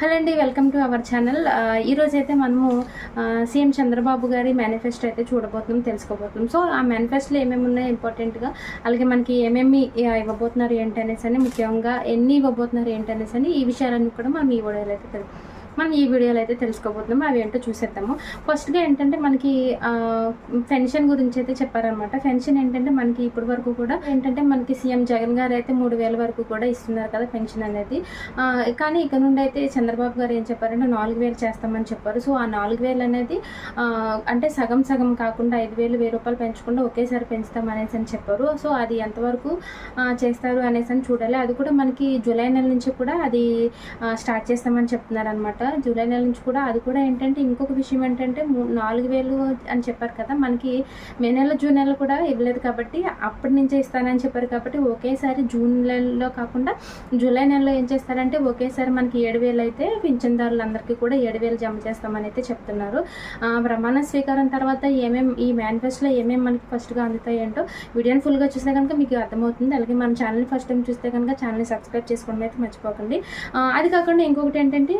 Hello అండి welcome to our channel ఈరోజు అయితే మనము సీఎం చంద్రబాబు గారి మేనిఫెస్టో అయితే చూడబోతున్నాం తెలుసుకోబోతున్నాం. సో ఆ మేనిఫెస్టోలో ఏమేమి ఉన్నాయో ఇంపార్టెంట్గా అలాగే మనకి ఏమేమి ఇవ్వబోతున్నారు ఏంటి అనేసి అని ముఖ్యంగా ఎన్ని ఇవ్వబోతున్నారు ఏంటి అనేసి అని ఈ విషయాలన్నీ కూడా మనం ఈ వీడియోలో అయితే తెలుసు మనం ఈ వీడియోలో అయితే తెలుసుకోబోతున్నాము అవి ఏంటో చూసేద్దాము. ఫస్ట్గా ఏంటంటే మనకి పెన్షన్ గురించి అయితే చెప్పారనమాట పెన్షన్ ఏంటంటే మనకి ఇప్పటి వరకు కూడా ఏంటంటే మనకి సీఎం జగన్ గారు అయితే మూడు వేల వరకు కూడా ఇస్తున్నారు కదా పెన్షన్ అనేది. కానీ ఇక నుండి అయితే చంద్రబాబు గారు ఏం చెప్పారంటే నాలుగు వేలు చేస్తామని చెప్పారు. సో ఆ నాలుగు వేలు అనేది అంటే సగం సగం కాకుండా ఐదు వేలు వెయ్యి రూపాయలు పెంచకుండా ఒకేసారి పెంచుతాం అనేసి అని చెప్పారు. సో అది ఎంతవరకు చేస్తారు అనేసి అని చూడాలి. అది కూడా మనకి జూలై నెల నుంచి కూడా అది స్టార్ట్ చేస్తామని చెప్తున్నారు అనమాట జూలై నెల నుంచి కూడా అది కూడా ఏంటంటే ఇంకొక విషయం ఏంటంటే నాలుగు వేలు అని చెప్పారు కదా మనకి మే నెల జూన్ నెల కూడా ఇవ్వలేదు కాబట్టి అప్పటి నుంచే ఇస్తానని చెప్పారు కాబట్టి ఒకేసారి జూన్ నెలలో కాకుండా జూలై నెలలో ఏం చేస్తారంటే ఒకేసారి మనకి ఏడు వేలు అయితే పింఛన్దారులందరికీ కూడా ఏడు వేలు జమ చేస్తామని అయితే చెప్తున్నారు. ప్రమాణ స్వీకారం తర్వాత ఏమేమి ఈ మేనిఫెస్టోలో ఏమేమి మనకి ఫస్ట్గా అందుతాయి ఏంటో వీడియోని ఫుల్గా చూస్తే కనుక మీకు అర్థమవుతుంది. అలాగే మన ఛానల్ని ఫస్ట్ టైం చూస్తే కనుక ఛానల్ని సబ్స్క్రైబ్ చేసుకోవడం అయితే మర్చిపోకండి. అది కాకుండా ఇంకొకటి ఏంటంటే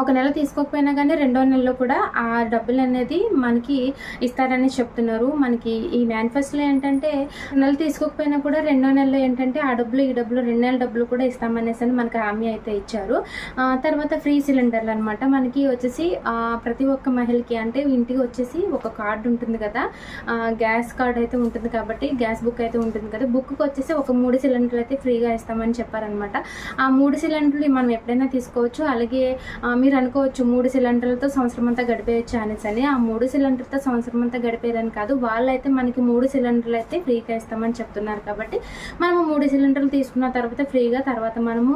ఒక నెల తీసుకోకపోయినా కానీ రెండో నెలలో కూడా ఆ డబ్బులు అనేది మనకి ఇస్తారని చెప్తున్నారు. మనకి ఈ మేనిఫెస్టోలో ఏంటంటే నెల తీసుకోకపోయినా కూడా రెండో నెలలో ఏంటంటే ఆ డబ్బులు ఈ డబ్బులు రెండు నెలల డబ్బులు కూడా ఇస్తామనేసి అని మనకి హామీ అయితే ఇచ్చారు. తర్వాత ఫ్రీ సిలిండర్లు అనమాట మనకి వచ్చేసి ప్రతి ఒక్క మహిళకి అంటే ఇంటికి వచ్చేసి ఒక కార్డు ఉంటుంది కదా గ్యాస్ కార్డ్ అయితే ఉంటుంది కాబట్టి గ్యాస్ బుక్ అయితే ఉంటుంది కదా బుక్కి వచ్చేసి ఒక మూడు సిలిండర్లు అయితే ఫ్రీగా ఇస్తామని చెప్పారనమాట ఆ మూడు సిలిండర్లు మనం ఎప్పుడైనా తీసుకోవచ్చు. అలాగే మీరు అనుకోవచ్చు మూడు సిలిండర్లతో సంవత్సరం అంతా గడిపేయచ్చు అనేసి అని. ఆ మూడు సిలిండర్తో సంవత్సరం అంతా గడిపేదని కాదు వాళ్ళైతే మనకి మూడు సిలిండర్లు అయితే ఫ్రీగా ఇస్తామని చెప్తున్నారు కాబట్టి మనము మూడు సిలిండర్లు తీసుకున్న తర్వాత ఫ్రీగా తర్వాత మనము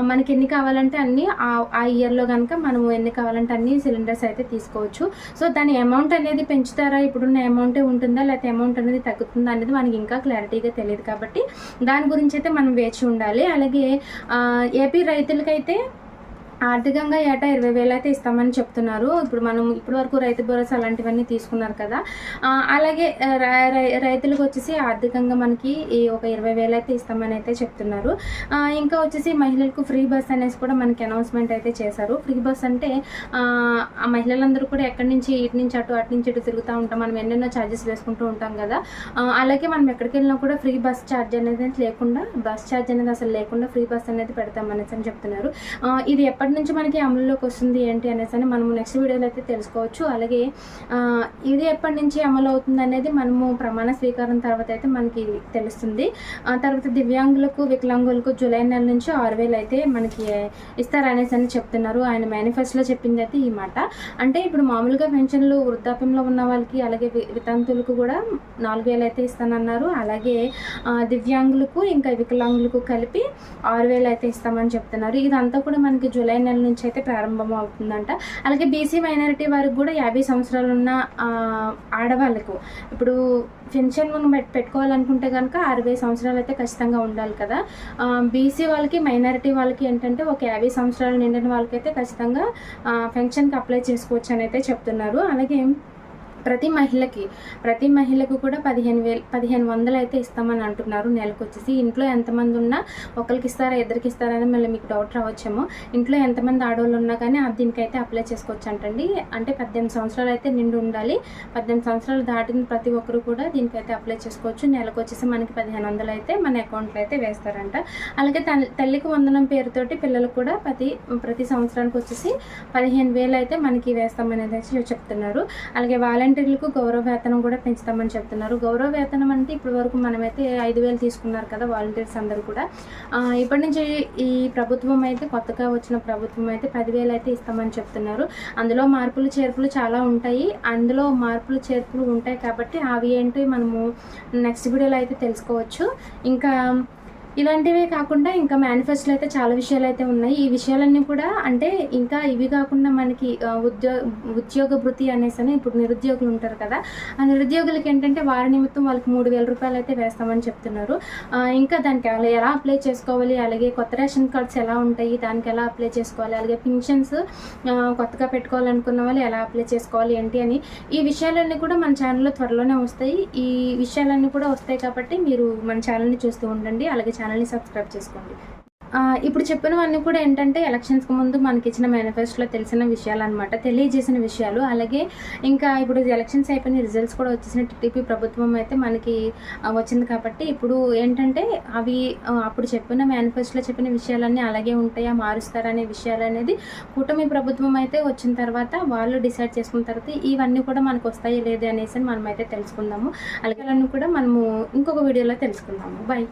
మనకి ఎన్ని కావాలంటే అన్ని ఆ- ఆ ఇయర్లో కనుక మనము ఎన్ని కావాలంటే అన్ని సిలిండర్స్ అయితే తీసుకోవచ్చు. సో దాని అమౌంట్ అనేది పెంచుతారా? ఇప్పుడున్న అమౌంటే ఉంటుందా? లేకపోతే అమౌంట్ అనేది తగ్గుతుందా అనేది మనకి ఇంకా క్లారిటీగా తెలియదు కాబట్టి దాని గురించి అయితే మనం వేచి ఉండాలి. అలాగే ఏపీ రైతులకైతే ఆర్థికంగా ఏటా ఇరవై వేలు అయితే ఇస్తామని చెప్తున్నారు. ఇప్పుడు మనం ఇప్పటి వరకు రైతు భరోసా అలాంటివన్నీ తీసుకున్నారు కదా. అలాగే రై- రై- రైతులకు వచ్చేసి ఆర్థికంగా మనకి ఈ ఒక ఇరవై వేలు అయితే ఇస్తామని అయితే చెప్తున్నారు. ఇంకా వచ్చేసి మహిళలకు ఫ్రీ బస్ అనేసి కూడా మనకి అనౌన్స్మెంట్ అయితే చేశారు. ఫ్రీ బస్ అంటే ఆ, మహిళలందరూ కూడా ఎక్కడి నుంచి ఇటు నుంచి అటు అటు నుంచి ఇటు తిరుగుతూ ఉంటాం. మనం ఎన్నెన్నో ఛార్జెస్ వేసుకుంటూ ఉంటాం కదా. అలాగే మనం ఎక్కడికి వెళ్ళినా కూడా ఫ్రీ బస్ ఛార్జ్ అనేది లేకుండా బస్ ఛార్జ్ అనేది అసలు లేకుండా ఫ్రీ బస్ అనేది పెడతాం అనేసి అని చెప్తున్నారు. ఇది ఎప్పటి నుంచి మనకి అమలులోకి వస్తుంది ఏంటి అనేసి అని మనము నెక్స్ట్ వీడియోలో అయితే తెలుసుకోవచ్చు. అలాగే ఇది ఎప్పటి నుంచి అమలు అవుతుంది అనేది మనము ప్రమాణ స్వీకారం తర్వాత అయితే మనకి తెలుస్తుంది. ఆ తర్వాత దివ్యాంగులకు వికలాంగులకు జూలై నెల నుంచి ఆరు వేలు అయితే మనకి ఇస్తారనేసి అని చెప్తున్నారు. ఆయన మేనిఫెస్టోలో చెప్పింది అయితే ఈ మాట. అంటే ఇప్పుడు మామూలుగా పెన్షన్లు వృద్ధాప్యంలో ఉన్న వాళ్ళకి అలాగే వితంతులకు కూడా నాలుగు వేలు అయితే ఇస్తానన్నారు. అలాగే దివ్యాంగులకు ఇంకా వికలాంగులకు కలిపి ఆరు వేలు అయితే ఇస్తామని చెప్తున్నారు. ఇదంతా కూడా మనకి జూలై నెల నుంచి అయితే ప్రారంభం అవుతుందంట. అలాగే బీసీ మైనారిటీ వారికి కూడా యాభై సంవత్సరాలు ఉన్న ఆడవాళ్ళకు ఇప్పుడు పెన్షన్ మనం పెట్టుకోవాలనుకుంటే కనుక అరవై సంవత్సరాలు అయితే ఖచ్చితంగా ఉండాలి కదా. బీసీ వాళ్ళకి మైనారిటీ వాళ్ళకి ఏంటంటే ఒక యాభై సంవత్సరాలు నిండిన వాళ్ళకైతే ఖచ్చితంగా పెన్షన్కి అప్లై చేసుకోవచ్చు అని అయితే చెప్తున్నారు. అలాగే ప్రతి మహిళకి ప్రతి మహిళకు కూడా పదిహేను వేలు పదిహేను వందలు అయితే ఇస్తామని అంటున్నారు నెలకు వచ్చేసి ఇంట్లో ఎంతమంది ఉన్నా ఒకరికి ఇస్తారా ఇద్దరికి ఇస్తారా అని మళ్ళీ మీకు డౌట్ రావచ్చేమో. ఇంట్లో ఎంతమంది ఆడవాళ్ళు ఉన్నా కానీ అది దీనికైతే అప్లై చేసుకోవచ్చు అంటండి అంటే పద్దెనిమిది సంవత్సరాలు అయితే నిండి ఉండాలి. పద్దెనిమిది సంవత్సరాలు దాటిన ప్రతి ఒక్కరు కూడా దీనికైతే అప్లై చేసుకోవచ్చు. నెలకు వచ్చేసి మనకి పదిహేను వందలు అయితే మన అకౌంట్లో అయితే వేస్తారంట. అలాగే తల్లికి వందనం పేరుతోటి పిల్లలు కూడా ప్రతి ప్రతి సంవత్సరానికి వచ్చేసి పదిహేను వేలు అయితే మనకి వేస్తామనేది చెప్తున్నారు. అలాగే వాలంటీర్లకు గౌరవ వేతనం కూడా పెంచుతామని చెప్తున్నారు. గౌరవ వేతనం అంటే ఇప్పటి వరకు మనమైతే ఐదు వేలు తీసుకున్నారు కదా వాలంటీర్స్ అందరూ కూడా. ఇప్పటి నుంచి ఈ ప్రభుత్వం అయితే కొత్తగా వచ్చిన ప్రభుత్వం అయితే పదివేలు అయితే ఇస్తామని చెప్తున్నారు. అందులో మార్పులు చేర్పులు చాలా ఉంటాయి. అందులో మార్పులు చేర్పులు ఉంటాయి కాబట్టి అవి ఏంటి మనము నెక్స్ట్ వీడియోలో అయితే తెలుసుకోవచ్చు. ఇంకా ఇలాంటివే కాకుండా ఇంకా మేనిఫెస్టోలు అయితే చాలా విషయాలు అయితే ఉన్నాయి. ఈ విషయాలన్నీ కూడా అంటే ఇంకా ఇవి కాకుండా మనకి ఉద్యోగ ఉద్యోగ భృతి అనేసి అని ఇప్పుడు నిరుద్యోగులు ఉంటారు కదా ఆ నిరుద్యోగులకి ఏంటంటే వారి నిమిత్తం వాళ్ళకి మూడు వేల రూపాయలు అయితే వేస్తామని చెప్తున్నారు. ఇంకా దానికి అలా ఎలా అప్లై చేసుకోవాలి? అలాగే కొత్త రేషన్ కార్డ్స్ ఎలా ఉంటాయి? దానికి ఎలా అప్లై చేసుకోవాలి? అలాగే పింఛన్స్ కొత్తగా పెట్టుకోవాలనుకున్న వాళ్ళు ఎలా అప్లై చేసుకోవాలి? ఏంటి అని ఈ విషయాలన్నీ కూడా మన ఛానల్లో త్వరలోనే వస్తాయి. ఈ విషయాలన్నీ కూడా వస్తాయి కాబట్టి మీరు మన ఛానల్ని చూస్తూ ఉండండి. అలాగే ఛానల్ని సబ్స్క్రైబ్ చేసుకోండి. ఇప్పుడు చెప్పినవన్నీ కూడా ఏంటంటే ఎలక్షన్స్కి ముందు మనకి ఇచ్చిన మేనిఫెస్టోలో తెలిసిన విషయాలు అనమాట తెలియజేసిన విషయాలు. అలాగే ఇంకా ఇప్పుడు ఎలక్షన్స్ అయిపోయిన రిజల్ట్స్ కూడా వచ్చేసిన టీడీపీ ప్రభుత్వం అయితే మనకి వచ్చింది కాబట్టి ఇప్పుడు ఏంటంటే అవి అప్పుడు చెప్పిన మేనిఫెస్టోలో చెప్పిన విషయాలన్నీ అలాగే ఉంటాయా మారుస్తారనే విషయాలు అనేది కూటమి ప్రభుత్వం అయితే వచ్చిన తర్వాత వాళ్ళు డిసైడ్ చేసుకున్న తర్వాత ఇవన్నీ కూడా మనకు వస్తాయి లేదు అనేసి మనం అయితే తెలుసుకుందాము. అలాగే కూడా మనము ఇంకొక వీడియోలో తెలుసుకుందాము. బై